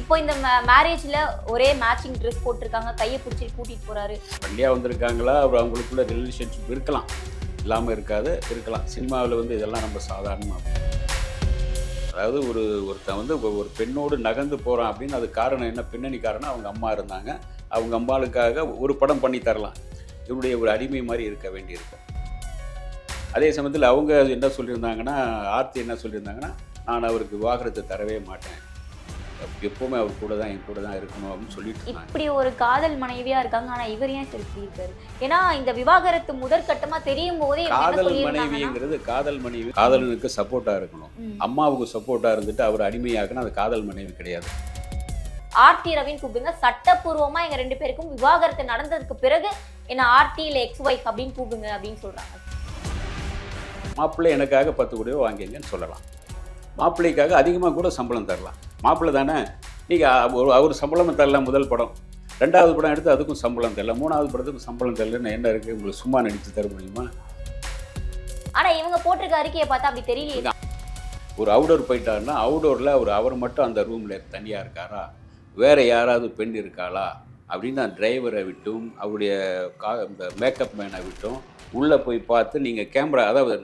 இப்போ இந்த மேரேஜ்ல ஒரே மேட்சிங் ட்ரெஸ் போட்டிருக்காங்க. கையை பிடிச்சி கூட்டிட்டு போறாரு. ஃப்ரெண்ட்லியாக வந்திருக்காங்களா? அப்புறம் அவங்களுக்குள்ள ரிலேஷன்ஷிப் இருக்கலாம். இல்லாமல் இருக்காது இருக்கலாம். சினிமாவில் வந்து இதெல்லாம் ரொம்ப சாதாரணமாக அதாவது ஒரு ஒருத்தன் வந்து ஒரு பெண்ணோடு நகர்ந்து போகிறான் அப்படின்னு அது காரணம் என்ன? பின்னணி காரணம் அவங்க அம்மா இருந்தாங்க. அவங்க அம்மாளுக்காக ஒரு படம் பண்ணி தரலாம். இவருடைய ஒரு அடிமை மாதிரி இருக்க வேண்டியிருக்கும் அதே சமயத்தில் அவங்க என்ன சொல்லியிருந்தாங்கன்னா ஆர்த்தி என்ன சொல்லியிருந்தாங்கன்னா நான் அவருக்கு விவாகரத்தை தரவே மாட்டேன். எப்பவுமே அவர் கூட தான் என் கூட தான் இருக்கணும் அப்படின்னு சொல்லிட்டு இப்படி ஒரு காதல் மனைவியா இருக்காங்க. ஆனா இவர் ஏன் இப்படி இருக்காரு ஏன்னா இந்த விவாகரத்து முதற்கட்டமா தெரியும் போதே காதல் மனைவிங்கிறது காதல் மனைவி காதலனுக்கு சப்போர்ட்டா இருக்கணும். அம்மாவுக்கு சப்போர்ட்டா இருந்துட்டு அவர் அடிமையாக்குனா அது காதல் மனைவி கிடையாது. ஆர்த்தி ரவின்னு கூப்பிடுங்க. சட்டப்பூர்வமா எங்க ரெண்டு பேருக்கும் விவாகரத்து நடந்ததுக்கு பிறகு என்ன ஆர்த்தி இல்ல எக்ஸ் ஒய்ஃப் அப்படின்னு கூப்பிடுங்க அப்படின்னு சொல்றாங்க. மாப்பிள்ளை எனக்காக பத்து கோடி வாங்கிங்கன்னு சொல்லலாம். மாப்பிள்ளைக்காக அதிகமாக கூட சம்பளம் தரலாம். மாப்பிள்ளை தானே? நீங்கள் அவர் சம்பளம் தரல முதல் படம். ரெண்டாவது படம் எடுத்து அதுக்கும் சம்பளம் தரல. மூணாவது படத்துக்கும் சம்பளம் தரலன்னு என்ன இருக்குது உங்களுக்கு சும்மா நடித்து தர முடியுமா? ஆனா இவங்க போட்டிருக்க அறிக்கையை பார்த்தா அப்படி தெரியலையே. ஒரு அவுடோர் போயிட்டாருன்னா அவுடோரில் அவர் அவர் மட்டும் அந்த ரூமில் தனியாக இருக்காரா? வேறு யாராவது பெண் இருக்காளா? அப்படின்னு அந்த டிரைவரை விட்டும் அவருடைய கா இந்த மேக்கப் மேனை விட்டும் உள்ளே போய் பார்த்து நீங்கள் கேமரா அதாவது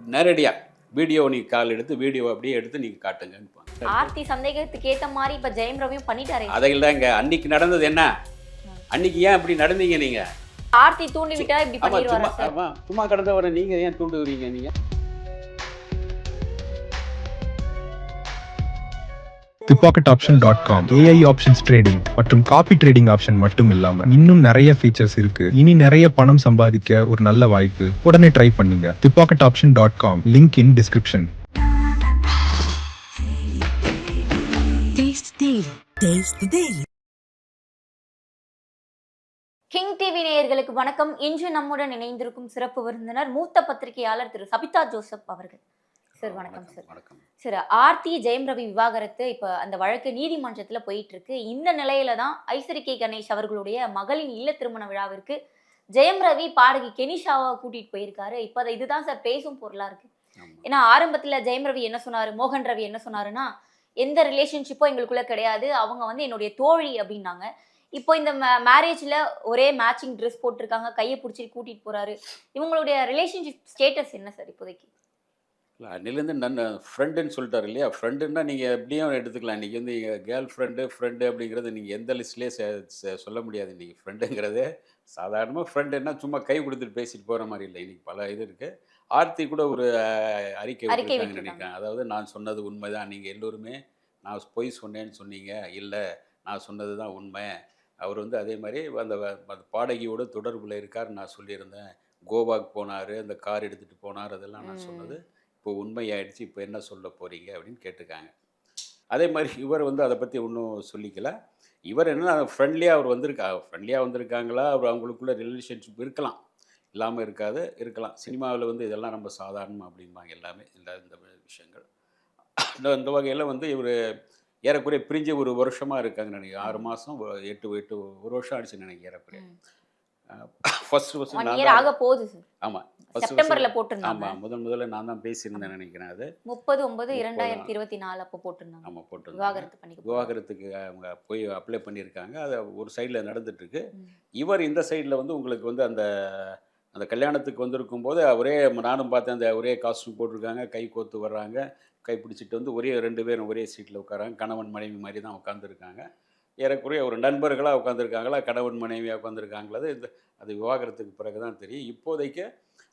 நேரடியாக வீடியோ நீங்கள் கால் எடுத்து வீடியோ அப்படியே எடுத்து நீங்கள் காட்டுங்கன்னு ஆர்த்தி சந்தேகத்துக்கு ஏத்த மாதிரி இப்ப ஜெயம் ரவியும் பண்ணிட்டாரு. அதையில் தாங்க அன்னைக்கு நடந்தது என்ன? அன்னைக்கு ஏன் இப்படி நடந்தீங்க நீங்கள் ஆர்த்தி தூண்டி விட்டா இப்படி ஆமாம் சும்மா சும்மா கடந்தவரை நீங்கள் ஏன் option dot com AI options trading மற்றும் காப்பி ட்ரேடிங் ஆப்ஷன் மட்டும் இல்லாம இன்னும் நிறைய ஃபீச்சர்ஸ் இருக்கு. இனி நிறைய பணம் சம்பாதிக்க ஒரு நல்ல வாய்ப்பு. உடனே ட்ரை பண்ணுங்க. The pocket option dot com link in description The Daily. King TV நேயர்களுக்கு வணக்கம். இன்று நம்முடன் இணைந்திருக்கும் சிறப்பு விருந்தினர் மூத்த பத்திரிகையாளர் திரு சபிதா ஜோசப் அவர்கள். சார் வணக்கம் சார். வணக்கம். சார் ஆர்த்தி ஜெயம் ரவி விவாகரத்து இப்போ அந்த வழக்கு நீதிமன்றத்தில் போயிட்டு இருக்கு இந்த நிலையில தான் ஐஸ்வரி கே கணேஷ் அவர்களுடைய மகளின் இல்ல திருமண விழாவிற்கு ஜெயம் ரவி பாடகி கெனிஷாவை கூட்டிட்டு போயிருக்காரு. இப்போ அது இதுதான் சார் பேசும் பொருளா இருக்கு. ஏன்னா ஆரம்பத்துல ஜெயம் ரவி என்ன சொன்னாரு? மோகன் ரவி என்ன சொன்னாருன்னா எந்த ரிலேஷன்ஷிப்பும் எங்களுக்குள்ள கிடையாது. அவங்க வந்து என்னுடைய தோழி அப்படின்னாங்க. இப்போ இந்த மேரேஜில் ஒரே மேட்சிங் ட்ரெஸ் போட்டிருக்காங்க. கையை பிடிச்சிட்டு கூட்டிகிட்டு போகிறாரு இவங்களுடைய ரிலேஷன்ஷிப் ஸ்டேட்டஸ் என்ன சார் இப்போதைக்கு? இல்லை அன்னிலேருந்து நான் ஃப்ரெண்டுன்னு சொல்லிட்டாரு இல்லையா? ஃப்ரெண்டுன்னா நீங்கள் எப்படியும் எடுத்துக்கலாம். இன்றைக்கி வந்து கேர்ள் ஃப்ரெண்டு ஃப்ரெண்டு அப்படிங்கிறது நீங்கள் எந்த லிஸ்ட்லேயே சொல்ல முடியாது. இன்றைக்கி ஃப்ரெண்டுங்கிறதே சாதாரணமாக ஃப்ரெண்டுன்னா சும்மா கை கொடுத்துட்டு பேசிட்டு போகிற மாதிரி இல்லை. இன்றைக்கி பல இது இருக்குது ஆர்த்தி கூட ஒரு அறிக்கை. நினைக்கிறேன். அதாவது நான் சொன்னது உண்மைதான். நீங்கள் எல்லோருமே நான் பொய் சொன்னேன்னு சொன்னீங்க. இல்லை நான் சொன்னது தான் உண்மை. அவர் வந்து அதே மாதிரி அந்த அந்த பாடகியோட தொடர்பில் இருக்கார் நான் சொல்லியிருந்தேன். கோவாக்கு போனார் அந்த கார் எடுத்துகிட்டு போனார் அதெல்லாம் நான். சொன்னது. இப்போ உண்மையாயிடுச்சு இப்போ என்ன சொல்ல போகிறீங்க அப்படின்னு கேட்டிருக்காங்க. அதே மாதிரி இவர் வந்து அதை பற்றி ஒன்றும் சொல்லிக்கல. இவர் என்ன ஃப்ரெண்ட்லியாக அவர் வந்திருக்கா ஃப்ரெண்ட்லியாக வந்திருக்காங்களா? அவர் அவங்களுக்குள்ள ரிலேஷன்ஷிப் இருக்கலாம். இல்லாமல் இருக்காது இருக்கலாம். சினிமாவில் வந்து இதெல்லாம் ரொம்ப சாதாரணம் அப்படிம்பாங்க எல்லாமே இந்த இந்த விஷயங்கள். இந்த இந்த வகையில் வந்து இவர் ஏறக்குறைய பிரிஞ்சு ஒரு வருஷமாக இருக்காங்க நினைக்கிறேன். ஆறு மாதம் எட்டு எட்டு ஒரு வருஷம் ஆயிடுச்சு நினைக்கிறேன் ஏறக்குறைய. ஃபர்ஸ்ட் ஃபர்ஸ்ட் நான் ஆக போகுது ஆமாம் செப்டம்பர்ல போட்டிருந்தாங்க. ஆமாம் முதல் முதல்ல நான் தான் பேசியிருந்தேன் நினைக்கிறேன் அது. முப்பது ஒன்பது இரண்டாயிரத்தி இருபத்தி நாலு அப்போ போட்டிருந்தாங்க. ஆமாம் போட்டு விவாகரத்து. விவாகரத்துக்கு அவங்க போய் அப்ளை பண்ணியிருக்காங்க. அது ஒரு சைடில் நடந்துட்டுருக்கு. இவர் இந்த சைடில் வந்து உங்களுக்கு வந்து அந்த அந்த கல்யாணத்துக்கு வந்திருக்கும் போது ஒரே நானும் பார்த்தேன் அந்த ஒரே காஸ்ட்யூம் போட்டிருக்காங்க கை கோத்து வர்றாங்க கை பிடிச்சிட்டு வந்து ஒரே ரெண்டு பேரும் ஒரே சீட்டில் உட்காராங்க கணவன் மனைவி மாதிரி தான் உட்காந்துருக்காங்க ஏறக்குறைய ஒரு நண்பர்களாக உட்காந்துருக்காங்களா கணவன் மனைவியாக உட்காந்துருக்காங்களா இந்த அது விவாகரத்துக்கு பிறகு தான் தெரியும். இப்போதைக்கு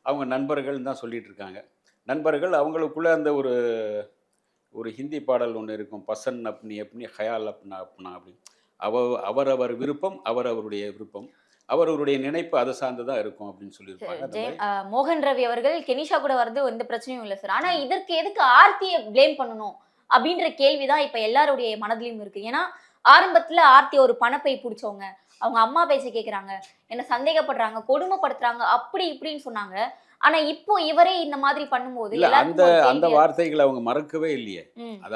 அவங்க நண்பர்கள் தான் சொல்லிட்டு இருக்காங்க. நண்பர்கள் அவங்களுக்குள்ளே அந்த ஒரு ஒரு ஹிந்தி பாடல் ஒன்று இருக்கும் பசன் அப்னி அப்னி ஹயால் அப்னா அப்னா அப்படின்னு. அவ அவரவர் விருப்பம் அவரவருடைய விருப்பம். அவரவருடைய நினைப்பு அதை சார்ந்து தான் இருக்கும் அப்படின்னு சொல்லியிருப்பாங்க. மோகன் ரவி அவர்கள் கெனிஷா கூட வரது எந்த பிரச்சனையும் இல்லை சார் ஆனா இதற்கு எதுக்கு ஆர்த்தியை ப்ளேம் பண்ணணும் அப்படின்ற கேள்விதான் இப்ப எல்லாருடைய மனதிலும் இருக்கு. ஏன்னா ஆரம்பத்துல ஆர்த்தி ஒரு பணப்பை பிடிச்சவங்க. அவங்க அம்மா பேச்ச கேக்குறாங்க. என்ன சந்தேகப்படுறாங்க கொடுமைப்படுத்துறாங்க அப்படி இப்படின்னு சொன்னாங்க. ஆனா இப்போ இவரே இந்த மாதிரி பண்ணும்போது அந்த அந்த வார்த்தைகளை அவங்க மறக்கவே இல்லையே.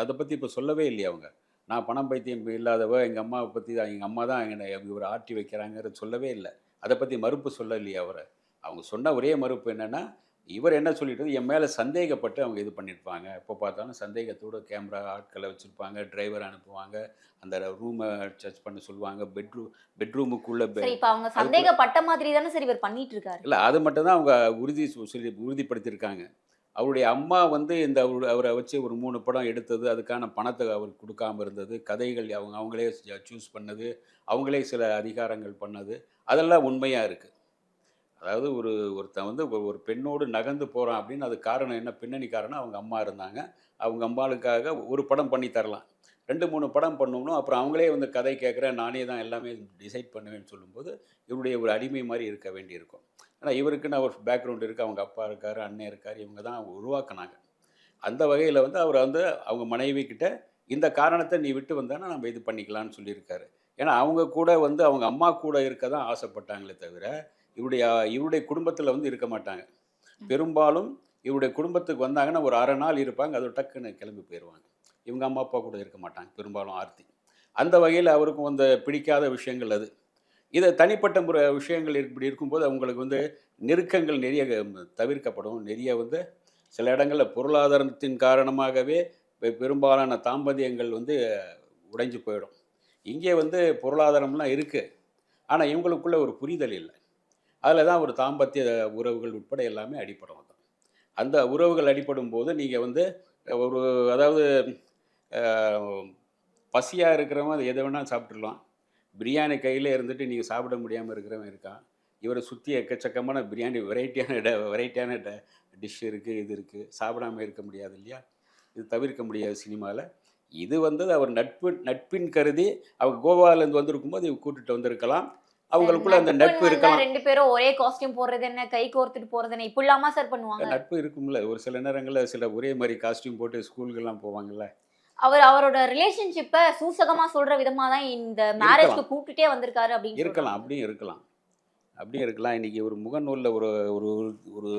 அது பற்றி இப்போ சொல்லவே இல்லையே அவங்க. நான் பணம் பைத்தியம் இல்லாதவ எங்கள் அம்மாவை பற்றி தான் எங்கள் அம்மா தான் என்னை இவர் ஆட்டி வைக்கிறாங்கிறது சொல்லவே இல்லை. அதை பற்றி மறுப்பு சொல்லலையே அவரை. அவங்க சொன்ன ஒரே மறுப்பு என்னென்னா இவர் என்ன சொல்லிட்டு என் மேலே சந்தேகப்பட்டு அவங்க இது பண்ணியிருப்பாங்க எப்போ பார்த்தாலும் சந்தேகத்தோட கேமரா ஆட்களை வச்சுருப்பாங்க டிரைவர் அனுப்புவாங்க. அந்த ரூமை சர்ச் பண்ண சொல்லுவாங்க. பெட்ரூம் பெட்ரூமுக்குள்ளே இப்ப அவங்க சந்தேகப்பட்ட மாதிரி தானே சரி இவர் பண்ணிட்டு இருக்காரு. இல்லை அது மட்டும் தான் அவங்க உறுதி சொல்லி உறுதிப்படுத்தியிருக்காங்க. அவருடைய அம்மா வந்து இந்த அவரை வச்சு ஒரு மூணு படம் எடுத்தது. அதுக்கான பணத்தை அவர் கொடுக்காம இருந்தது. கதைகள் அவங்க அவங்களே சூஸ் பண்ணது. அவங்களே சில அதிகாரங்கள் பண்ணது. அதெல்லாம் உண்மையாக இருக்குது அதாவது ஒரு ஒருத்தன் வந்து ஒரு- ஒரு பெண்ணோடு நகர்ந்து போகிறான் அப்படின்னு அது காரணம் என்ன? பின்னணி காரணம் அவங்க அம்மா இருந்தாங்க. அவங்க அம்மாளுக்காக ஒரு படம் பண்ணி தரலாம். ரெண்டு மூணு படம் பண்ணணும் அப்புறம் அவங்களே வந்து கதை கேட்குறேன் நானே தான் எல்லாமே டிசைட் பண்ணுவேன்னு சொல்லும்போது இவருடைய ஒரு அடிமை மாதிரி இருக்க வேண்டியிருக்கும். ஆனால் இவருக்குன்னு அவர் பேக்ரவுண்ட் இருக்குது அவங்க அப்பா இருக்கார் அண்ணன் இருக்கார் இவங்க தான் அவங்க உருவாக்குனாங்க. அந்த வகையில் வந்து அவர் வந்து அவங்க மனைவி கிட்ட இந்த காரணத்தை நீ விட்டு வந்தானா நம்ம இது பண்ணிக்கலாம்னு சொல்லியிருக்காரு. ஏன்னா அவங்க கூட வந்து அவங்க அம்மா கூட இருக்க தான் ஆசைப்பட்டாங்களே தவிர இவருடைய இவருடைய குடும்பத்தில் வந்து இருக்க மாட்டாங்க. பெரும்பாலும் இவருடைய குடும்பத்துக்கு வந்தாங்கன்னா ஒரு அரை நாள் இருப்பாங்க அது டக்குன்னு கிளம்பி போயிடுவாங்க இவங்க அம்மா அப்பா கூட இருக்க மாட்டாங்க பெரும்பாலும் ஆர்த்தி. அந்த வகையில் அவருக்கும் வந்து பிடிக்காத விஷயங்கள் அது. இதை தனிப்பட்ட முறை விஷயங்கள் இப்படி இருக்கும்போது அவங்களுக்கு வந்து நெருக்கங்கள் நிறைய தவிர்க்கப்படும். நிறைய வந்து சில இடங்களில் பொருளாதாரத்தின் காரணமாகவே பெரும்பாலான தாம்பத்தியங்கள் வந்து உடைஞ்சு போயிடும். இங்கே வந்து பொருளாதாரம்லாம் இருக்குது ஆனால் இவங்களுக்குள்ள ஒரு புரிதல் இல்லை. அதில் தான் ஒரு தாம்பத்திய உறவுகள் உட்பட எல்லாமே அடிப்படும் தான் அந்த உறவுகள் அடிப்படும் போது நீங்கள் வந்து ஒரு அதாவது பசியாக இருக்கிறவன் அது எதை வேணாலும் சாப்பிட்றலாம் பிரியாணி கையில் இருந்துட்டு நீங்கள் சாப்பிட முடியாமல் இருக்கிறவன் இருக்கான். இவரை சுற்றி எக்கச்சக்கமான பிரியாணி வெரைட்டியான ட வெரைட்டியான ட டிஷ் இருக்குது இது இருக்குது சாப்பிடாம இருக்க முடியாது இல்லையா? இது தவிர்க்க முடியாது சினிமாவில் இது வந்து அவர் நட்பு நட்பின் கருதி அவங்க கோவாலேருந்து வந்திருக்கும்போது இவங்க கூட்டிட்டு வந்திருக்கலாம். அவங்களுக்குள்ள அந்த நட்பு இருக்கலாம். ரெண்டு பேரும் ஒரே காஸ்டியூம் போடுறது என்ன? கை கோர்த்துட்டு போறது என்ன? இப்படி இல்லாம சார் பண்ணுவாங்க? நட்பு இருக்கும்ல. ஒரு சில நேரங்களில் சில ஒரே மாதிரி காஸ்டியூம் போட்டு ஸ்கூலுக்கெல்லாம் போவாங்கல்ல. அவர் அவரோட ரிலேஷன்ஷிப்பை சூசகமா சொல்ற விதமா தான் இந்த மேரேஜ்க்கு கூப்பிட்டுட்டே வந்திருக்காரு அப்படின்னு இருக்கலாம். அப்படியும் இருக்கலாம். அப்படியும் இருக்கலாம். இன்னைக்கு ஒரு முகநூலில் ஒரு ஒரு ஒரு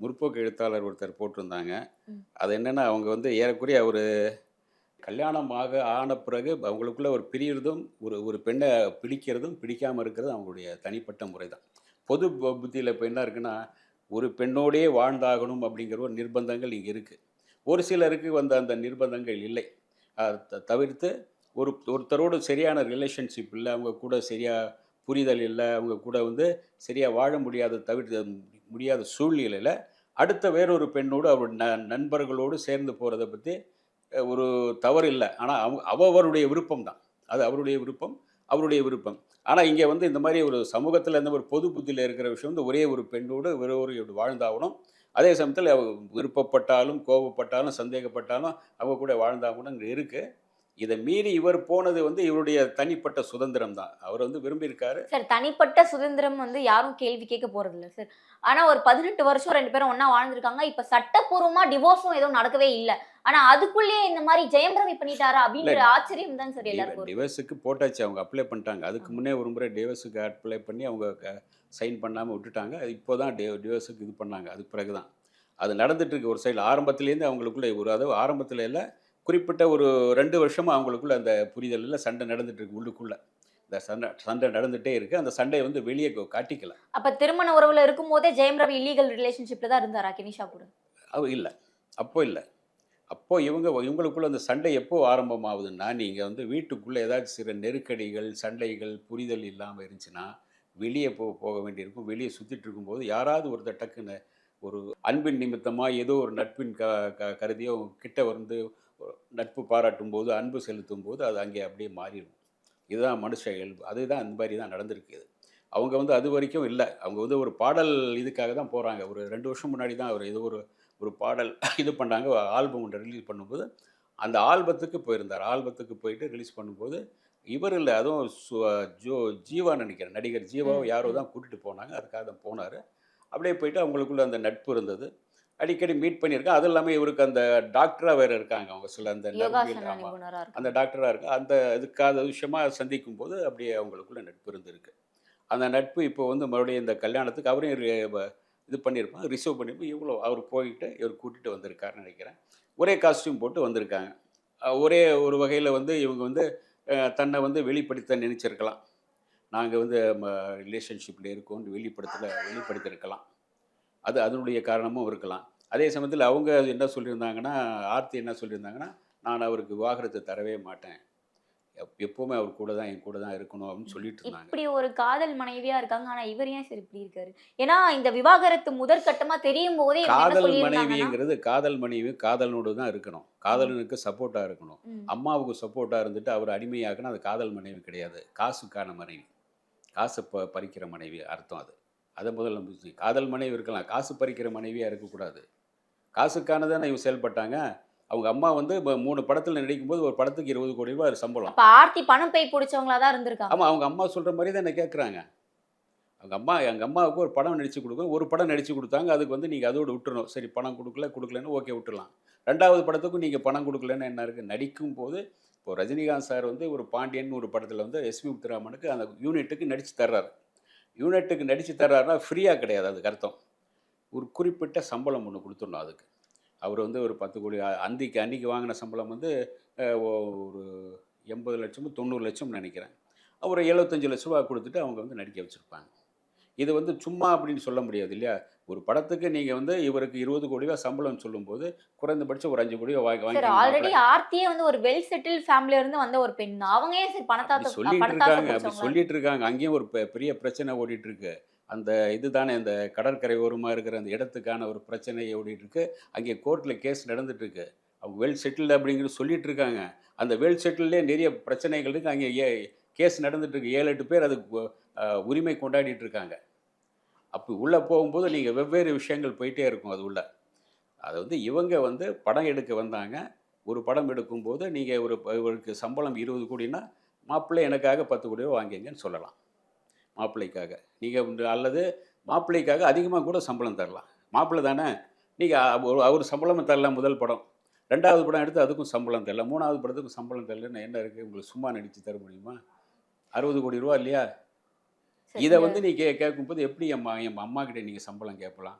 முற்போக்கு எழுத்தாளர் ஒருத்தர் போட்டிருந்தாங்க. அது என்னன்னா அவங்க வந்து ஏறக்குறைய ஒரு கல்யாணமாக ஆன பிறகு அவங்களுக்குள்ள ஒரு பிரியறதும் ஒரு ஒரு பெண்ணை பிடிக்கிறதும் பிடிக்காம இருக்கிறதும் அவங்களுடைய தனிப்பட்ட முறை தான் பொது புத்தியில இப்போ என்ன இருக்குன்னா ஒரு பெண்ணோடே வாழ்ந்தாகணும் அப்படிங்கிற ஒரு நிர்பந்தங்கள் இங்கே இருக்குது ஒரு சிலருக்கு வந்து அந்த நிர்பந்தங்கள் இல்லை. தவிர்த்து ஒரு ஒருத்தரோடு சரியான ரிலேஷன்ஷிப் இல்லை அவங்க கூட சரியாக புரிதல் இல்லை அவங்க கூட வந்து சரியாக வாழ முடியாத தவிர்த்து முடியாத சூழ்நிலையில் அடுத்த வேறொரு பெண்ணோடு அவர் ந நண்பர்களோடு சேர்ந்து போகிறத பற்றி ஒரு தவறு இல்லை. ஆனால் அவங்க அவருடைய விருப்பம் தான். அது அவருடைய விருப்பம் அவருடைய விருப்பம். ஆனால் இங்கே வந்து இந்த மாதிரி ஒரு சமூகத்தில் இந்த ஒரு பொது புத்தியில் இருக்கிற விஷயம் வந்து ஒரே ஒரு பெண்ணோடு வேறொரு வாழ்ந்தாகணும். அதே சமயத்தில் விருப்பப்பட்டாலும் கோபப்பட்டாலும் சந்தேகப்பட்டாலும் அவங்க கூட வாழ்ந்தாகணும் இருக்குது இதை மீறி இவர் போனது வந்து இவருடைய தனிப்பட்ட சுதந்திரம் தான். அவர் வந்து விரும்பியிருக்காரு. சார் தனிப்பட்ட சுதந்திரம் வந்து யாரும் கேள்வி கேட்க போறது இல்ல சார். ஆனா ஒரு பதினெட்டு வருஷம் ரெண்டு பேரும் ஒண்ணா வாழ்ந்திருக்காங்க. இப்ப சட்டப்பூர்வமா டிவோர்ஸும் எதுவும் நடக்கவே இல்ல. ஆனா அதுக்குள்ளேயே இந்த மாதிரி ஜெயம் ரவி பண்ணிட்டாரா அப்படின்ற. ஆச்சரியம் தான் சார் எல்லாருக்கும். டிவர்ஸுக்கு போட்டாச்சு அவங்க அப்ளை பண்ணிட்டாங்க. அதுக்கு முன்னே ஒரு முறை டிவர்ஸுக்கு அப்ளை பண்ணி அவங்க சைன் பண்ணாமல் விட்டுட்டாங்க. அது இப்போ தான் டி டிவர்ஸுக்கு இது பண்ணாங்க. அதுக்கு பிறகு தான் அது நடந்துட்டு இருக்கு ஒரு சைடில். ஆரம்பத்துலேருந்து அவங்களுக்குள்ள ஒரு அதாவது ஆரம்பத்தில் இல்லை குறிப்பிட்ட ஒரு ரெண்டு வருஷமாக அவங்களுக்குள்ள அந்த புரிதல் இல்லை சண்டை நடந்துட்டு இருக்கு உள்ளுக்குள்ள. இந்த சண்டை சண்டை நடந்துகிட்டே இருக்கு. அந்த சண்டையை வந்து வெளியே கா- காட்டிக்கல. அப்ப திருமண உறவுல இருக்கும் போதே ஜெயம் ரவி இல்லீகல் ரிலேஷன்ஷிப்ல தான் இருந்தாரா கெனிஷா கூட? அவ இல்லை. அப்போ இல்லை. அப்போ இவங்க இவங்களுக்குள்ள அந்த சண்டை எப்போ ஆரம்பமாகுதுன்னா நீங்கள் வந்து வீட்டுக்குள்ளே ஏதாச்சும் சில நெருக்கடிகள் சண்டைகள் புரிதல் இல்லாமல் இருந்துச்சுன்னா வெளியே போ போக வேண்டியிருக்கும். வெளியே சுற்றிட்டு இருக்கும்போது யாராவது ஒருத்தர் டக்குன்னு ஒரு அன்பின் நிமித்தமாக ஏதோ ஒரு நட்பின் க க கருதியோ கிட்ட வந்து நட்பு பாராட்டும் போது அன்பு செலுத்தும் போது அது அங்கே அப்படியே மாறிடும். இதுதான் மனுஷ இயல்பு. அதுதான் அந்த மாதிரி தான் நடந்திருக்குது அவங்க வந்து அது வரைக்கும் இல்லை. அவங்க வந்து ஒரு பாடல் இதுக்காக தான் போகிறாங்க ஒரு ரெண்டு வருஷம் முன்னாடி தான் அவர் ஏதோ ஒரு ஒரு பாடல் இது பண்ணாங்க. ஆல்பம் ஒன்று ரிலீஸ் பண்ணும்போது அந்த ஆல்பத்துக்கு போயிருந்தார். ஆல்பத்துக்கு போயிட்டு ரிலீஸ் பண்ணும்போது இவர் இல்லை அதுவும் ஜோ ஜீவா நினைக்கிறேன். நடிகர் ஜீவாவை யாரோ. தான் கூட்டிகிட்டு போனாங்க. அதுக்காக தான் போனார். அப்படியே போயிட்டு அவங்களுக்குள்ள அந்த நட்பு இருந்தது. அடிக்கடி மீட் பண்ணியிருக்கேன். அது இல்லாமல் இவருக்கு அந்த டாக்டராக வேறு இருக்காங்க. அவங்க சில அந்த அந்த டாக்டராக இருக்கு அந்த இதுக்காக விஷயமா சந்திக்கும் போது அப்படியே அவங்களுக்குள்ள நட்பு இருந்திருக்கு. அந்த நட்பு இப்போ வந்து மறுபடியும் இந்த கல்யாணத்துக்கு அவரையும் இது பண்ணியிருப்பாங்க. ரிசர்வ் பண்ணியிருப்போம் இவ்வளோ அவர் போயிட்டு இவர் கூட்டிகிட்டு வந்திருக்காருன்னு நினைக்கிறேன். ஒரே காஸ்டியூம் போட்டு வந்திருக்காங்க. ஒரே ஒரு வகையில் வந்து இவங்க வந்து தன்னை வந்து வெளிப்படுத்த நினச்சிருக்கலாம். நாங்கள் வந்து ரிலேஷன்ஷிப்பில் இருக்கோம் வெளிப்படுத்தல வெளிப்படுத்தியிருக்கலாம் அது அதனுடைய காரணமும் இருக்கலாம். அதே சமயத்தில் அவங்க என்ன சொல்லியிருந்தாங்கன்னா ஆர்த்தி என்ன சொல்லியிருந்தாங்கன்னா நான் அவருக்கு விவாகரத்து தரவே மாட்டேன். எப்பவுமே அவர் கூட தான் என் கூட தான் இருக்கணும் அப்படின்னு சொல்லிட்டு இருந்தாங்க. இப்படி ஒரு காதல் மனைவியா இருக்காங்க. ஆனா இவர் ஏன் சார் இப்படி இருக்காரு? ஏன்னா இந்த விவாகரத்து முதற்கட்டமா தெரியும் போதே காதல் மனைவிங்கிறது காதல் மனைவி காதலனோடு தான் இருக்கணும். காதலனுக்கு சப்போர்ட்டாக இருக்கணும். அம்மாவுக்கு சப்போர்ட்டாக இருந்துட்டு அவர் அடிமையாக்குனா அது காதல் மனைவி கிடையாது. காசுக்கான மனைவி. காசு ப பறிக்கிற மனைவி அர்த்தம் அது. அதை முதல்ல. காதல் மனைவி இருக்கலாம். காசு பறிக்கிற மனைவியாக இருக்கக்கூடாது. காசுக்கானதானே இவங்க செயல்பட்டாங்க? அவங்க அம்மா வந்து இப்ப மூணு படத்தில் நடிக்கும்போது ஒரு படத்துக்கு இருபது கோடி ரூபாய் சம்பளம். அப்ப ஆர்த்தி பணம் பை பிடிச்சவங்களா தான் இருந்திருக்காங்க. ஆமாம் அவங்க அம்மா சொல்கிற மாதிரி தான் என்ன கேட்குறாங்க அவங்க அம்மா எங்கள் அம்மாவுக்கு ஒரு படம் நடித்து கொடுக்கணும். ஒரு படம் நடித்து கொடுத்தாங்க அதுக்கு வந்து நீங்கள் அதோடு விட்டுறணும். சரி பணம் கொடுக்கல கொடுக்கலன்னு ஓகே விட்டுறலாம். ரெண்டாவது படத்துக்கும் நீங்கள் பணம் கொடுக்கலன்னு என்ன இருக்குது நடிக்கும் போது இப்போ ரஜினிகாந்த் சார் வந்து ஒரு பாண்டியன் ஒரு படத்தில் வந்து எஸ்பி முத்துராமனுக்கு அந்த யூனிட்டுக்கு நடித்து தர்றாரு. யூனிட்டுக்கு நடித்து தர்றாருன்னா ஃப்ரீயாக கிடையாது அதுக்கு அர்த்தம். ஒரு குறிப்பிட்ட சம்பளம் ஒன்று கொடுத்துடணும் அதுக்கு. அவர் வந்து ஒரு பத்து கோடி அ- அன்றைக்கு அன்றைக்கி வாங்கின சம்பளம் வந்து ஒரு எண்பது லட்சமும் தொண்ணூறு லட்சம் நினைக்கிறேன். ஒரு எழுபத்தஞ்சு லட்ச ரூபா கொடுத்துட்டு அவங்க வந்து நடிக்க வச்சுருப்பாங்க. இது வந்து சும்மா அப்படின்னு சொல்ல முடியாது இல்லையா? ஒரு படத்துக்கு நீங்கள் வந்து இவருக்கு இருபது கோடி ரூபா சம்பளம் சொல்லும்போது குறைந்தபட்சம் ஒரு அஞ்சு கோடி வாங்கி வாங்கி. ஆல்ரெடி ஆர்த்தியே வந்து ஒரு வெல் செட்டில் ஃபேமிலில இருந்து வந்த ஒரு பெண். அவங்க ஏன் சார் பணத்தாத்த சொல்லிட்டு இருக்காங்க அப்படி சொல்லிட்டு இருக்காங்க. அங்கேயும் ஒரு பெரிய பிரச்சனை ஓடிட்டு இருக்கு. அந்த இதுதானே அந்த கடற்கரை ஓரமாக இருக்கிற அந்த இடத்துக்கான ஒரு பிரச்சனை ஓடிட்டு இருக்கு. அங்கே கோர்ட்டில் கேஸ் நடந்துட்டுருக்கு அவங்க வெல் செட்டில்டு அப்படிங்கிறது சொல்லிட்டு இருக்காங்க. அந்த வெல் செட்டில்லே நிறைய பிரச்சனைகள் இருக்குது அங்கே ஏ கேஸ் நடந்துட்டுருக்கு ஏழு எட்டு பேர் அதுக்கு உரிமை கொண்டாடிட்டு இருக்காங்க. அப்படி உள்ளே போகும்போது நீங்கள் வெவ்வேறு விஷயங்கள் போயிட்டே இருக்கும் அது உள்ள. அது வந்து இவங்க வந்து படம் எடுக்க வந்தாங்க. ஒரு படம் எடுக்கும்போது நீங்கள் ஒரு இவருக்கு சம்பளம் இருபது கோடினா மாப்பிள்ளை எனக்காக பத்து கோடியோ வாங்கிங்கன்னு சொல்லலாம். மாப்பிள்ளைக்காக. நீங்கள் அல்லது மாப்பிள்ளைக்காக அதிகமாக கூட சம்பளம் தரலாம். மாப்பிள்ளை தானே? நீங்கள் அவர் சம்பளம் தரலாம் முதல் படம். ரெண்டாவது படம் எடுத்து அதுக்கும் சம்பளம் தரல. மூணாவது படத்துக்கும் சம்பளம் தரலன்னு என்ன இருக்குது உங்களுக்கு சும்மா நடித்து தர முடியுமா? அறுபது கோடி ரூபா இல்லையா? இதை வந்து நீ கே கேட்கும்போது எப்படி அம்மா என் அம்மா கிட்ட நீங்கள் சம்பளம் கேட்கலாம்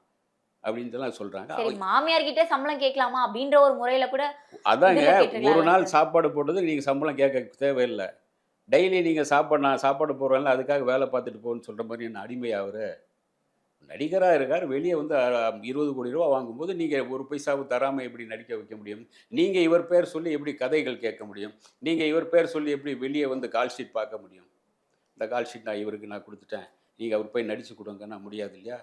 அப்படின்ட்டுலாம் சொல்கிறாங்க சரி மாமியார் கிட்ட சம்பளம் கேட்கலாமா அப்படின்ற ஒரு முறையில கூட அதாங்க ஒரு நாள். சாப்பாடு போட்டது நீங்கள் சம்பளம் கேட்க தேவையில்லை. டெய்லி நீங்கள் சாப்பாடு நான் சாப்பாடு போடுறேன்ல அதுக்காக வேலை பார்த்துட்டு போகணும்னு சொல்கிற மாதிரி என்ன அடிமை அவர்? நடிகராக இருக்கார். வெளியே வந்து இருபது கோடி ரூபா வாங்கும்போது நீங்கள் ஒரு பைசாவும் தராமல் எப்படி நடிக்க வைக்க முடியும்? நீங்கள் இவர் பேர் சொல்லி எப்படி கதைகள் கேட்க முடியும்? நீங்கள் இவர் பேர் சொல்லி எப்படி வெளியே வந்து கால் ஷீட் பார்க்க முடியும்? இந்த கால் ஷீட் நான் இவருக்கு நான் கொடுத்துட்டேன். நீங்கள் அவர் போய் நடித்து கொடுங்கன்னா முடியாது இல்லையா?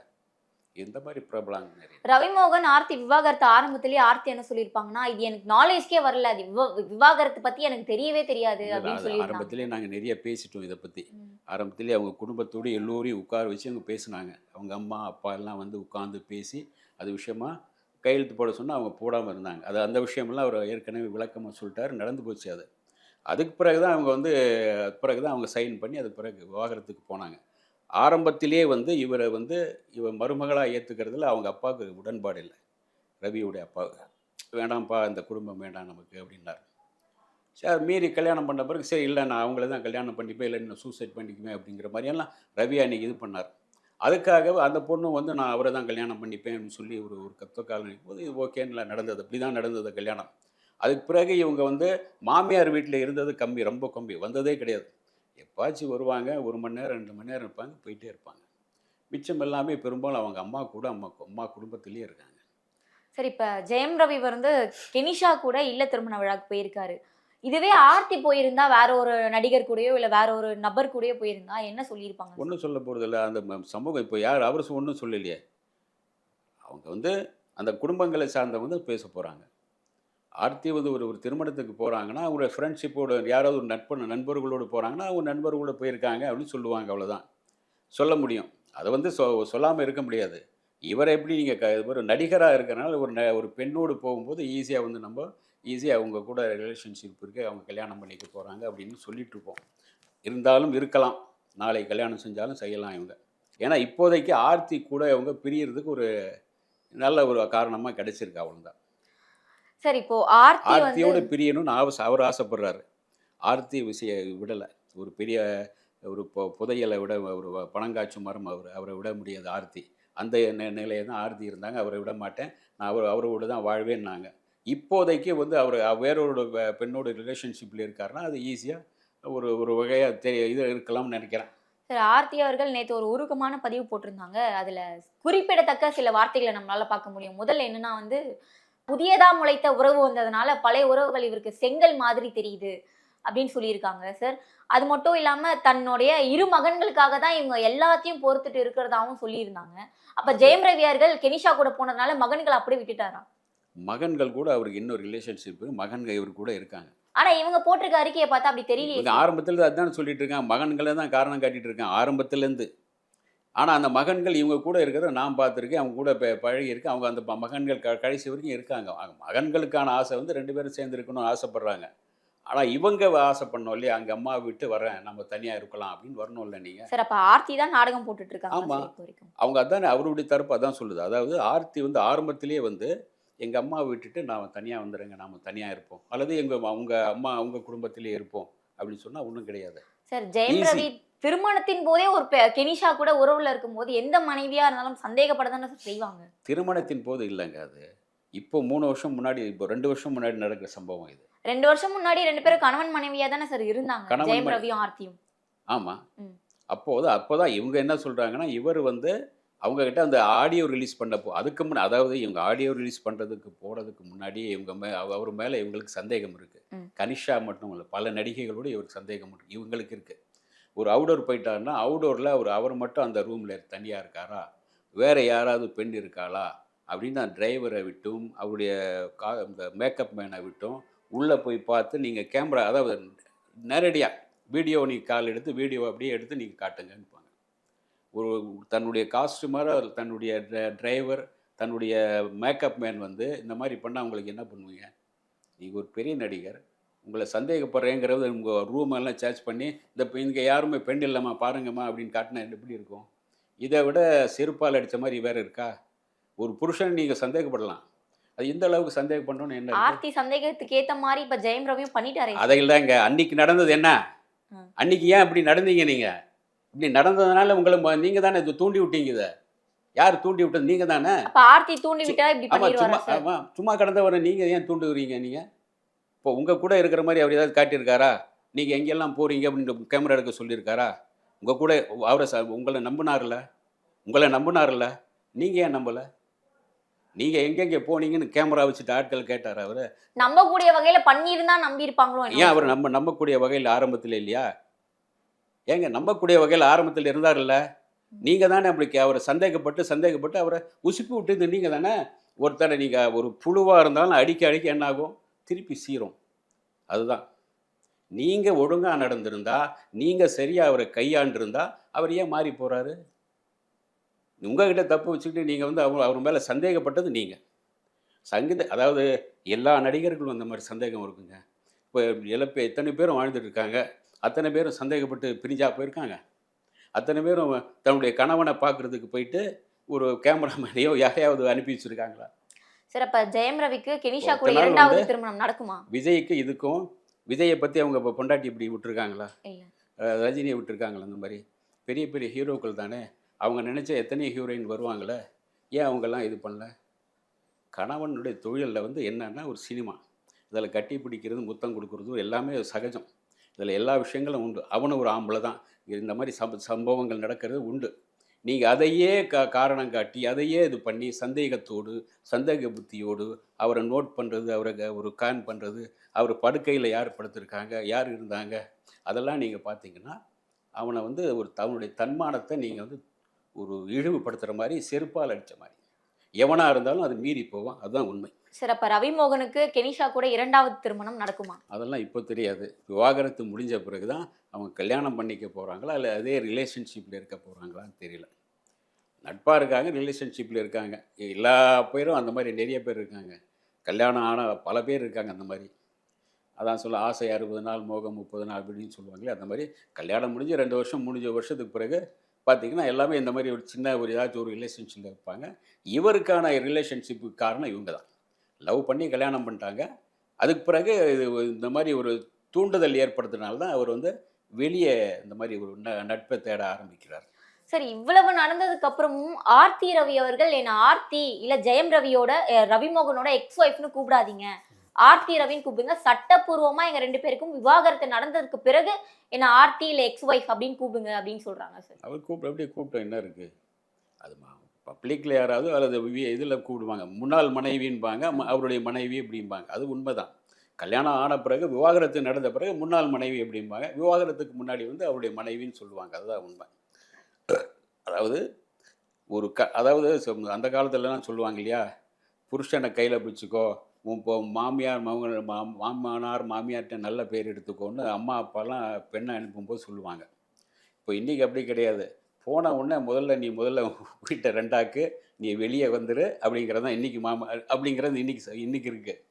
இந்த மாதிரி நிறைய ரவிமோகன் ஆர்த்தி விவாகரத்து ஆரம்பத்திலேயே ஆர்த்தி என்ன சொல்லியிருப்பாங்கன்னா இது எனக்கு நாலேஜ்க்கே வரல. அது விவா- விவாகரத்து பத்தி எனக்கு தெரியவே தெரியாது அப்படின்னு சொல்லியிருந்தாங்க ஆரம்பத்திலே நாங்கள் நிறைய பேசிட்டோம் இதை பற்றி. ஆரம்பத்திலே அவங்க குடும்பத்தோடு எல்லோரையும் உட்கார வச்சு அவங்க பேசினாங்க. அவங்க அம்மா அப்பா எல்லாம் வந்து உட்காந்து பேசி அது விஷயமா கையெழுத்து போட சொன்னால் அவங்க போடாமல் இருந்தாங்க. அது அந்த விஷயமெல்லாம் அவர் ஏற்கனவே விளக்கமாக சொல்லிட்டாரு. நடந்து போச்சு அது. அதுக்கு பிறகு தான் அவங்க வந்து பிறகு தான் அவங்க சைன் பண்ணி அதுக்கு பிறகு விவாகரத்துக்கு போனாங்க. ஆரம்பத்திலே வந்து இவரை வந்து இவர் மருமகளாக ஏற்றுக்கிறதுல அவங்க அப்பாவுக்கு உடன்பாடு இல்லை. ரவியுடைய அப்பாவுக்கு வேண்டாம்ப்பா இந்த குடும்பம் வேண்டாம் நமக்கு அப்படின்னாரு. சரி மீறி கல்யாணம் பண்ண பிறகு சரி இல்லை நான் அவங்கள தான் கல்யாணம் பண்ணிப்பேன் இல்லை நான் சூசைட் பண்ணிக்குவேன் அப்படிங்கிற மாதிரியெல்லாம் ரவி அன்னைக்கு இது பண்ணார். அதுக்காக அந்த பொண்ணு வந்து நான் அவரை தான் கல்யாணம் பண்ணிப்பேன்னு சொல்லி ஒரு ஒரு கத்த காலம் போது இது ஓகேன்னு நடந்தது. அப்படி தான் நடந்தது கல்யாணம். அதுக்கு பிறகு இவங்க வந்து மாமியார் வீட்டில் இருந்தது கம்மி ரொம்ப கம்மி வந்ததே கிடையாது. எப்பாச்சும் வருவாங்க ஒரு மணி நேரம் ரெண்டு மணி நேரம் இருப்பாங்க போயிட்டே இருப்பாங்க. மிச்சம் எல்லாமே பெரும்பாலும் அவங்க அம்மா கூட அம்மா அம்மா குடும்பத்திலேயே இருக்காங்க. சரி இப்ப ஜெயம் ரவி வந்து கெனிஷா கூட இல்ல திருமண விழாக்கு போயிருக்காரு. இதுவே ஆர்த்தி போயிருந்தா வேற ஒரு நடிகர் கூடயோ இல்ல வேற ஒரு நபர் கூடயோ போயிருந்தா என்ன சொல்லியிருப்பாங்க? ஒன்றும் சொல்ல போகிறதில்ல அந்த ம- சமூகம் இப்போ யார் அவர் ஒன்றும் சொல்லலையே. அவங்க வந்து அந்த குடும்பங்களை சார்ந்தவங்க தான் பேச போகிறாங்க ஆர்த்தி வந்து ஒரு ஒரு திருமணத்துக்கு போகிறாங்கன்னா அவங்க ஃப்ரெண்ட்ஷிப்போட யாராவது ஒரு நட்பு நண்பர்களோடு போகிறாங்கன்னா அவங்க நண்பர்களோட போயிருக்காங்க அப்படின்னு சொல்லுவாங்க அவ்வளோதான் சொல்ல முடியும். அதை வந்து சொ சொல்லாமல் இருக்க முடியாது. இவரை எப்படி நீங்கள் ஒரு நடிகராக இருக்கிறனால ஒரு ந ஒரு பெண்ணோடு போகும்போது ஈஸியாக வந்து நம்ம ஈஸியாக அவங்க கூட ரிலேஷன்ஷிப் இருக்குது அவங்க கல்யாணம் பண்ணிக்க போகிறாங்க அப்படின்னு சொல்லிட்டு இருப்போம். இருந்தாலும் இருக்கலாம். நாளை கல்யாணம் செஞ்சாலும் செய்யலாம் இவங்க. ஏன்னா இப்போதைக்கு ஆர்த்தி கூட இவங்க பிரியறதுக்கு ஒரு நல்ல ஒரு காரணமாக கிடச்சிருக்கு அவ்வளோதான் சரி இப்போ ஆர்த்தி ஆர்த்தியோட பிரியணும்னு ஆசை அவர் ஆசைப்படுறாரு. ஆர்த்தி விஷய விடலை. ஒரு பெரிய ஒரு புதையலை விட ஒரு பணங்காய்ச்சும் மரம் அவர் அவரை விட முடியாது ஆர்த்தி. அந்த நிலையை தான் ஆர்த்தி இருந்தாங்க. அவரை விட மாட்டேன். நான் அவர் அவரோட தான் வாழ்வேன்னாங்க. இப்போதைக்கு வந்து அவர் வேறொரு பெண்ணோட ரிலேஷன்ஷிப்பில் இருக்காருன்னா அது ஈஸியாக ஒரு ஒரு வகையாக தெரிய இது இருக்கலாம்னு நினைக்கிறேன். சார் ஆர்த்தி அவர்கள் நேற்று ஒரு உருக்கமான பதிவு போட்டிருந்தாங்க. அதுல குறிப்பிடத்தக்க சில வார்த்தைகளை நம்மளால பார்க்க முடியும். முதல்ல என்னன்னா வந்து புதியதா முளைத்த உறவு வந்ததுனால பழைய உறவுகள் இவருக்கு செங்கல் மாதிரி தெரியுது அப்படின்னு சொல்லியிருக்காங்க சார் அது மட்டும் இல்லாம தன்னுடைய இரு மகன்களுக்காக தான் இவங்க எல்லாத்தையும் பொறுத்துட்டு இருக்கிறதாவும் சொல்லியிருந்தாங்க. அப்ப ஜெயம் ரவி அவர்கள் கெனிஷா கூட போனதுனால மகன்களை அப்படியே விட்டுட்டாராம் மகன்கள் கூட அவருக்கு இன்னும் ரிலேஷன்ஷிப் மகன்கள் இவர் கூட இருக்காங்க. ஆனா இவங்க போட்டிருக்க அறிக்கையை பார்த்தா அப்படி இவங்க ஆரம்பத்துல அதுதான் சொல்லிட்டு இருக்காங்க. மகன்களை தான் காரணம் காட்டிட்டு இருக்காங்க. ஆரம்பத்துலேருந்து ஆனால் அந்த மகன்கள் இவங்க கூட இருக்கிறத நான் பார்த்துருக்கேன். அவங்க கூட பழகி இருக்கேன் அவங்க அந்த மகன்கள் க கடைசி வரைக்கும் இருக்காங்க. மகன்களுக்கான ஆசை வந்து ரெண்டு பேரும் சேர்ந்து இருக்கணும்னு ஆசைப்படுறாங்க. ஆனால் இவங்க ஆசைப்படணும் இல்லையா? அங்கே அம்மா விட்டு வரேன். நம்ம தனியாக இருக்கலாம் அப்படின்னு வரணும்ல நீங்கள் சார் அப்ப ஆர்த்தி தான் நாடகம் போட்டுட்டு இருக்காங்க ஆமா. சார் இப்போ வரைக்கும்? அவங்க அதானே அவருடைய தரப்பு அதான் சொல்லுது. அதாவது ஆர்த்தி வந்து ஆரம்பத்திலேயே வந்து எங்கள் அம்மாவை விட்டுட்டு நான் தனியாக வந்துடுறேங்க நாம் தனியாக இருப்போம். அல்லது எங்கள் அவங்க அம்மா அவங்க குடும்பத்திலே இருப்போம் அப்படின்னு சொன்னால் ஒன்றும் கிடையாது. சார் ஜெயம். ரவி திருமணத்தின் போதே ஒரு கெனிஷா கூட உறவுல இருக்கும்போது எந்த மனைவியா இருந்தாலும் சந்தேகப்பட தானே செய்வாங்க. திருமணத்தின் போது இல்லைங்க அது. இப்போ மூணு வருஷம் முன்னாடி இப்போ ரெண்டு வருஷம் முன்னாடி நடக்கிற சம்பவம் இது. ரெண்டு வருஷம் முன்னாடி ரெண்டு பேரும் கணவன் மனைவியா தானே சார் இருந்தாங்க. ஜெயம் ரவியும் ஆர்த்தியும். ஆமாம் ம். அப்போது அப்போதான் இவங்க என்ன சொல்கிறாங்கன்னா இவர் வந்து அவங்க கிட்ட அந்த ஆடியோ ரிலீஸ் பண்ணப்போ அதுக்கு முன்ன அதாவது இவங்க ஆடியோ ரிலீஸ் பண்ணுறதுக்கு போகிறதுக்கு முன்னாடியே இவங்க மே அவ- அவர் மேலே இவங்களுக்கு சந்தேகம் இருக்குது ம். கனிஷா மட்டும் இல்லை பல நடிகைகளோட இவருக்கு சந்தேகம் இருக்கு. இவங்களுக்கு இருக்குது ஒரு அவுடோர் போயிட்டாருன்னா அவுடோரில் அவர் அவர் மட்டும் அந்த ரூமில் தனியாக இருக்காரா? வேறு யாராவது பெண் இருக்காளா? அப்படின்னு நான் டிரைவரை விட்டும் அவருடைய கா இந்த மேக்கப் மேனை விட்டும் உள்ளே போய் பார்த்து நீங்கள் கேமரா அதாவது நேரடியாக வீடியோ நீ கால் எடுத்து வீடியோ அப்படியே எடுத்து நீங்கள் காட்டுங்கன்னுப்பாங்க ஒரு தன்னுடைய காஸ்டியூமர் தன்னுடைய டிரைவர் தன்னுடைய மேக்கப் மேன் வந்து இந்த மாதிரி பண்ணால் உங்களுக்கு என்ன பண்ணுவீங்க? நீங்கள் ஒரு பெரிய நடிகர் உங்களை சந்தேகப்படுறேங்கிறது உங்கள் ரூம் எல்லாம் சார்ஜ் பண்ணி இந்த இங்கே யாருமே பெண் இல்லைம்மா பாருங்கம்மா அப்படின்னு காட்டினா எப்படி இருக்கும்? இதை விட செருப்பால் அடித்த மாதிரி வேறு இருக்கா? ஒரு புருஷன் நீங்கள் சந்தேகப்படலாம். அது எந்த அளவுக்கு சந்தேகப்படணும்னு என்ன இருக்கு? ஆர்த்தி சந்தேகத்துக்கு ஏத்த மாதிரி இப்ப ஜெயம் ரவியும் பண்ணிட்டாரே. அதையில் தாங்க அன்னைக்கு நடந்தது என்ன. அன்னைக்கு ஏன் இப்படி நடந்தீங்க நீங்க? இப்படி நடந்ததுனால உங்களை நீங்க தானே இது தூண்டி விட்டீங்க இதை? யார் தூண்டி விட்டது? நீங்க தானே? ஆர்த்தி தூண்டி விட்டா இப்படி சும்மா பண்ணிடுவாரா சார்? ஆமா சும்மா கடந்தவரை நீங்க ஏன் தூண்டுகிறீங்க நீங்க? இப்போ உங்க கூட இருக்கிற மாதிரி அவர் ஏதாவது காட்டியிருக்காரா? நீங்க எங்கெல்லாம் போறீங்க அப்படின்னு கேமரா எடுக்க சொல்லியிருக்காரா? உங்க கூட அவரை ச- உங்களை நம்பினார்ல உங்களை நம்பினார்ல நீங்க ஏன் நம்பல? நீங்க எங்கெங்க போனீங்கன்னு கேமரா வச்சுட்டு ஆட்கள் கேட்டார் அவரு? நம்பக்கூடிய வகையில பண்ணியிருந்தா நம்பி இருப்பாங்களோ ஏன் அவர் நம்ம நம்பக்கூடிய வகையில் ஆரம்பத்தில் இல்லையா? ஏங்க நம்பக்கூடிய வகையில் ஆரம்பத்தில் இருந்தார்ல நீங்க தானே அப்படி அவரை சந்தேகப்பட்டு சந்தேகப்பட்டு அவரை உசுப்பி விட்டு நீங்க தானே ஒருத்தரை நீங்க ஒரு புழுவா இருந்தாலும் அடிக்க அடிக்க என்ன ஆகும் திருப்பி சீரும். அதுதான். நீங்கள் ஒழுங்காக நடந்திருந்தா நீங்கள் சரியாக அவரை கையாண்டிருந்தா அவர் ஏன் மாறி போகிறாரு உங்ககிட்ட தப்பு வச்சுக்கிட்டு நீங்கள் வந்து அவர் அவர் மேலே சந்தேகப்பட்டது நீங்கள் சங்கீத அதாவது எல்லா நடிகர்களும் அந்த மாதிரி சந்தேகம் இருக்குங்க. இப்போ இழப்பு எத்தனை பேரும் வாழ்ந்துட்டு இருக்காங்க. அத்தனை பேரும் சந்தேகப்பட்டு பிரிஞ்சாக போயிருக்காங்க. அத்தனை பேரும் தன்னுடைய கணவனை பார்க்குறதுக்கு போயிட்டு ஒரு கேமராமேனையோ யாரையாவது அனுப்பி வச்சுருக்காங்களா? சார் அப்ப ஜெயம் ரவிக்கு கெனிஷா கூட இரண்டாவது திருமணம் நடக்குமா? விஜய்க்கு இதுக்கும் விஜயை பற்றி அவங்க இப்போ பொண்டாட்டி இப்படி விட்டுருக்காங்களா? ரஜினியை விட்டுருக்காங்களா அந்த மாதிரி? பெரிய பெரிய ஹீரோக்கள் தானே. அவங்க நினச்ச எத்தனை ஹீரோயின் வருவாங்களே? ஏன் அவங்கெல்லாம் இது பண்ணல? கணவனுடைய தொழிலில் வந்து என்னன்னா ஒரு சினிமா. இதில் கட்டி பிடிக்கிறது முத்தம் கொடுக்குறது எல்லாமே சகஜம். இதில் எல்லா விஷயங்களும் உண்டு. அவனும் ஒரு ஆம்பளை தான். இந்த மாதிரி சம்ப சம்பவங்கள் நடக்கிறது உண்டு. நீங்கள் அதையே க காரணம் காட்டி அதையே இது பண்ணி சந்தேகத்தோடு சந்தேக புத்தியோடு அவரை நோட் பண்ணுறது அவரை க- ஒரு கான் பண்ணுறது அவர் படுக்கையில் யார் படுத்திருக்காங்க யார் இருந்தாங்க அதெல்லாம் நீங்கள் பார்த்தீங்கன்னா அவனை வந்து ஒரு தன்னுடைய தன்மானத்தை நீங்கள் வந்து ஒரு இழிவுபடுத்துகிற மாதிரி செருப்பால் அடித்த மாதிரி. எவனாக இருந்தாலும் அது மீறி போவான். அதுதான் உண்மை. சார் அப்ப ரவிமோகனுக்கு கெனிஷா கூட இரண்டாவது திருமணம் நடக்குமா? அதெல்லாம் இப்போ தெரியாது. விவாகரத்து முடிஞ்ச பிறகு தான் அவங்க கல்யாணம் பண்ணிக்க போகிறாங்களா இல்லை அதே ரிலேஷன்ஷிப்பில் இருக்க போகிறாங்களான்னு தெரியல. நட்பாக இருக்காங்க ரிலேஷன்ஷிப்பில் இருக்காங்க. எல்லா பேரும் அந்த மாதிரி நிறைய பேர் இருக்காங்க. கல்யாணம் ஆன பல பேர் இருக்காங்க அந்த மாதிரி. அதான் சொல்ல ஆசை அறுபது நாள் மோகம் முப்பது நாள் அப்படின்னு சொல்லுவாங்களே அந்த மாதிரி கல்யாணம் முடிஞ்சு ரெண்டு வருஷம் முடிஞ்ச வருஷத்துக்கு பிறகு பார்த்தீங்கன்னா எல்லாமே இந்த மாதிரி ஒரு சின்ன ஒரு ஏதாச்சும் ஒரு ரிலேஷன்ஷிப்பில் இருப்பாங்க. இவருக்கான ரிலேஷன்ஷிப்புக்கு காரணம் இவங்க தான் லவ் பண்ணி கல்யாணம் பண்ணிட்டாங்க. அதுக்கு பிறகு இது இந்த மாதிரி ஒரு தூண்டுதல் ஏற்படுத்தினால தான் அவர் வந்து வெளியே இந்த மாதிரி ஒரு ந- நட்பை தேட ஆரம்பிக்கிறார். சார் இவ்வளவு நடந்ததுக்கு அப்புறமும் ஆர்த்தி ரவி அவர்கள் என்ன ஆர்த்தி இல்ல ஜெயம் ரவியோட அஹ், ரவி மோகனோட எக்ஸ் ஒய்ஃப்னு கூப்பிடாதீங்க. ஆர்த்தி ரவின்னு கூப்பிடுங்க. சட்டப்பூர்வமா எங்க ரெண்டு பேருக்கும் விவாகரத்து நடந்ததுக்கு பிறகு என்ன ஆர்த்தி இல்ல எக்ஸ் ஒய்ஃப் அப்படின்னு கூப்பிடுங்க அப்படின்னு சொல்றாங்க சார். அவர் கூப்பிட்டு அப்படியே கூப்பிட்டோம் என்ன இருக்குது அது பப்ளிக்கில் யாராவது அல்லது இதில் கூப்பிடுவாங்க முன்னாள் மனைவின்பாங்க அவருடைய மனைவி அப்படிம்பாங்க. அது உண்மைதான். கல்யாணம் ஆன பிறகு விவாகரத்து நடந்த பிறகு முன்னாள் மனைவி அப்படிம்பாங்க. விவாகரத்துக்கு முன்னாடி வந்து அவருடைய மனைவின்னு சொல்லுவாங்க. அதுதான் உண்மை. அதாவது ஒரு க அதாவது சொ- அந்த காலத்துலலாம் சொல்லுவாங்க இல்லையா? புருஷனை கையில் பிடிச்சிக்கோ. உன் இப்போ மாமியார் மகன் மா மாமனார் மாமியார்கிட்ட நல்ல பேர் எடுத்துக்கோன்னு அம்மா அப்பாலாம் பெண்ணை அனுப்பும்போது சொல்லுவாங்க. இப்போ இன்றைக்கி அப்படி கிடையாது. போன உடனே முதல்ல நீ முதல்ல வீட்டை ரெண்டாக்கு நீ வெளியே வந்துடு அப்படிங்கிறது தான் இன்றைக்கி மாமா அப்படிங்கிறது இன்றைக்கி இன்றைக்கி இருக்குது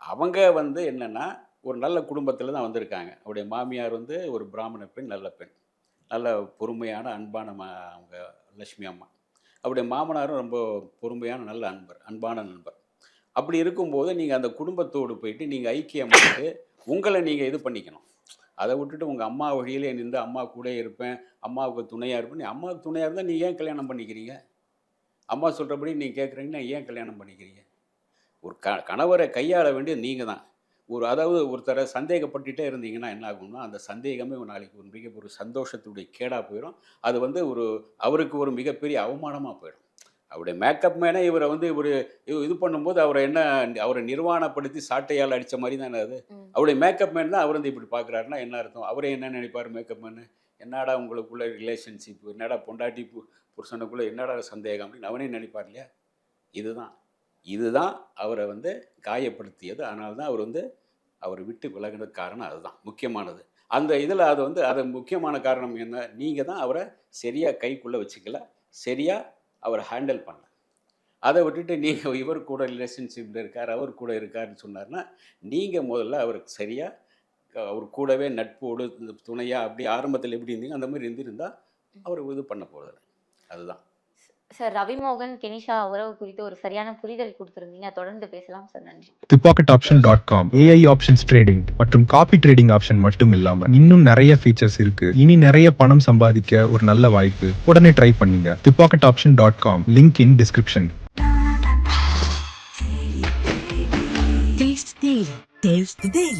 அவங்க வந்து என்னென்னா ஒரு நல்ல குடும்பத்தில் தான் வந்திருக்காங்க. அவருடைய மாமியார் வந்து ஒரு பிராமண பெண் நல்ல பெண். நல்ல பொறுமையான அன்பான மா அவங்க லட்சுமி அம்மா. அவருடைய மாமனாரும் ரொம்ப பொறுமையான நல்ல அன்பர் அன்பான நண்பர். அப்படி இருக்கும்போது நீங்கள் அந்த குடும்பத்தோடு போயிட்டு நீங்கள் ஐக்கியமாட்டு உங்களை நீங்கள் இது பண்ணிக்கணும். அதை விட்டுட்டு உங்கள் அம்மா வழியிலே நின்று அம்மா கூட இருப்பேன் அம்மாவுக்கு துணையாக இருப்பேன். நீ அம்மாவுக்கு துணையாக இருந்தால் நீ ஏன் கல்யாணம் பண்ணிக்கிறீங்க? அம்மா சொல்கிறபடி நீ கேட்குறீங்கன்னா ஏன் கல்யாணம் பண்ணிக்கிறீங்க? ஒரு க கணவரை கையாள வேண்டியது நீங்கள் தான். ஒரு அதாவது ஒருத்தரை சந்தேகப்பட்டுகிட்டே இருந்தீங்கன்னா என்ன ஆகும்னா அந்த சந்தேகமே ஒரு நாளைக்கு ஒரு மிக ஒரு சந்தோஷத்துடைய கேடாக போயிடும் அது வந்து ஒரு அவருக்கு ஒரு மிகப்பெரிய அவமானமாக போயிடும். அவருடைய மேக்கப் மேனே இவரை வந்து இவர் இது பண்ணும்போது அவரை என்ன அவரை நிர்வாணப்படுத்தி சாட்டையால் அடித்த மாதிரி தானே அது. அவருடைய மேக்கப் மேன் தான் அவர் வந்து இப்படி பார்க்குறாருன்னா என்ன அர்த்தம்? அவரே என்ன நினைப்பார் மேக்கப் மேனு என்னடா உங்களுக்குள்ள ரிலேஷன்ஷிப் என்னடா பொண்டாட்டி புருஷனுக்குள்ள என்னடா சந்தேகம் அப்படின்னு அவனே நினைப்பார் இல்லையா? இதுதான். இதுதான் அவரை வந்து காயப்படுத்தியது. அதனால தான் அவர் வந்து அவரை விட்டு விலகினது காரணம் அதுதான். முக்கியமானது. அந்த இதில் அது வந்து அது முக்கியமான காரணம் என்ன? நீங்கள் தான் அவரை சரியாக கைக்குள்ளே வச்சுக்கல. சரியாக அவரை ஹேண்டில் பண்ணல. அதை விட்டுட்டு நீங்கள் இவர் கூட ரிலேஷன்ஷிப்பில் இருக்கார் அவர் கூட இருக்காருன்னு சொன்னார்னா நீங்கள் முதல்ல அவருக்கு சரியாக அவர் கூடவே நட்போடு துணையாக அப்படி ஆரம்பத்தில் எப்படி இருந்தீங்க அந்த மாதிரி இருந்திருந்தால் அவர் இது பண்ண போகிறது அதுதான். சார் ரவிமோகன் கெனிஷா உறவு குறித்து ஒரு சரியான புரிதல் கொடுத்துருந்தீங்க. தொடர்ந்து பேசலாம் சார் நன்றி. The pocket dot com AI options trading மற்றும் காப்பி ட்ரேடிங் ஆப்ஷன் மட்டும் இல்லாம இன்னும் நிறைய ஃபீச்சர்ஸ் இருக்கு. இனி நிறைய பணம் சம்பாதிக்க ஒரு நல்ல வாய்ப்பு. உடனே ட்ரை பண்ணுங்க. The pocket option dot com link in description Taste the Daily. Taste Daily.